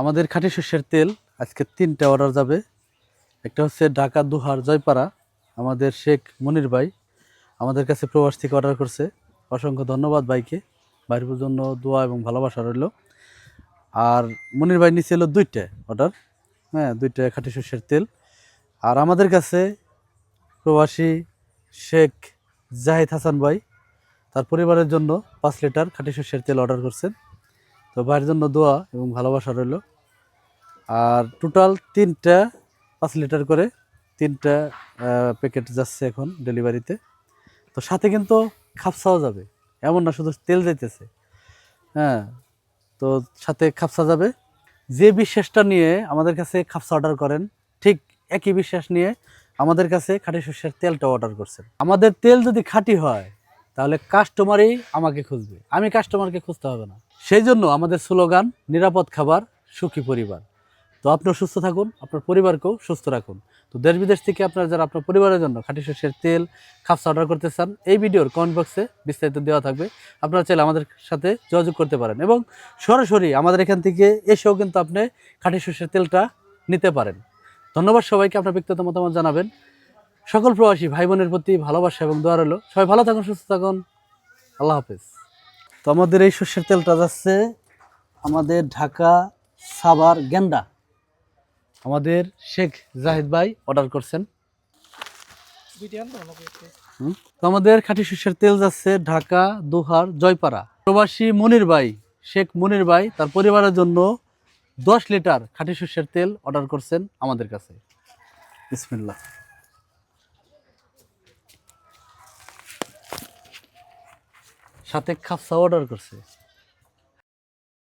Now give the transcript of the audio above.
আমাদের খাঁটি শস্যের তেল আজকে তিনটা অর্ডার যাবে। একটা হচ্ছে ঢাকা দুহার জয়পাড়া, আমাদের শেখ মনির ভাই আমাদের কাছে প্রবাস থেকে অর্ডার করছে। অসংখ্য ধন্যবাদ ভাইকে। ভাইয়ের জন্য দোয়া এবং ভালোবাসা রইল। আর মনির ভাই নিচে এলো দুইটা অর্ডার হ্যাঁ দুইটা খাঁটি শস্যের তেল। আর আমাদের কাছে প্রবাসী শেখ জাহিদ হাসান ভাই, তার পরিবারের জন্য পাঁচ লিটার খাঁটি শস্যের তেল অর্ডার করছেন। তো ভাইয়ের জন্য দোয়া এবং ভালোবাসা রইল। আর টোটাল তিনটা পাঁচ লিটার করে তিনটা প্যাকেট যাচ্ছে এখন ডেলিভারিতে তো সাথে কিন্তু খাপসাও যাবে, এমন না শুধু তেল যাইতেছে। হ্যাঁ তো সাথে খাপসা যাবে। যে বিশ্বাসটা নিয়ে আমাদের কাছে খাপসা অর্ডার করেন, ঠিক একই বিশ্বাস নিয়ে আমাদের কাছে খাঁটি শস্যের তেলটা অর্ডার করছেন। আমাদের তেল যদি খাঁটি হয় তাহলে কাস্টমারই আমাকে খুঁজবে। আমি কাস্টমারকে খুঁজতে হবে না। সেই জন্য আমাদের স্লোগান, নিরাপদ খাবার, সুখী পরিবার। তো আপনিও সুস্থ থাকুন, আপনার পরিবারকেও সুস্থ রাখুন। তো দেশ বিদেশ থেকে আপনারা যারা আপনার পরিবারের জন্য খাঁটি শস্যের তেল খাপসা অর্ডার করতে চান, এই ভিডিওর কমেন্ট বক্সে বিস্তারিত দেওয়া থাকবে। আপনারা চাইলে আমাদের সাথে যোগাযোগ করতে পারেন এবং সরাসরি আমাদের এখান থেকে এসেও কিন্তু আপনি খাঁটি শস্যের তেলটা নিতে পারেন। ধন্যবাদ সবাইকে, আপনার ব্যক্তিগত মতামত জানাবেন। সকল প্রবাসী ভাই বোনের প্রতি ভালোবাসা এবং দোয়া রইল। সবাই ভালো থাকুন, সুস্থ থাকুন। আল্লাহ হাফেজ। তো আমাদের এই সর্ষের তেলটা যাচ্ছে আমাদের ঢাকা সাবার গেন্দা আমাদের শেখ জাহিদ ভাই অর্ডার করছেন। তো আমাদের খাঁটি সর্ষের তেল যাচ্ছে ঢাকা, দোহার, জয়পাড়া। প্রবাসী মনির ভাই, শেখ মনির ভাই, তার পরিবারের জন্য দশ লিটার খাঁটি সর্ষের তেল অর্ডার করছেন আমাদের কাছে। বিসমিল্লাহ। সাথে খাপসা অর্ডার করছে।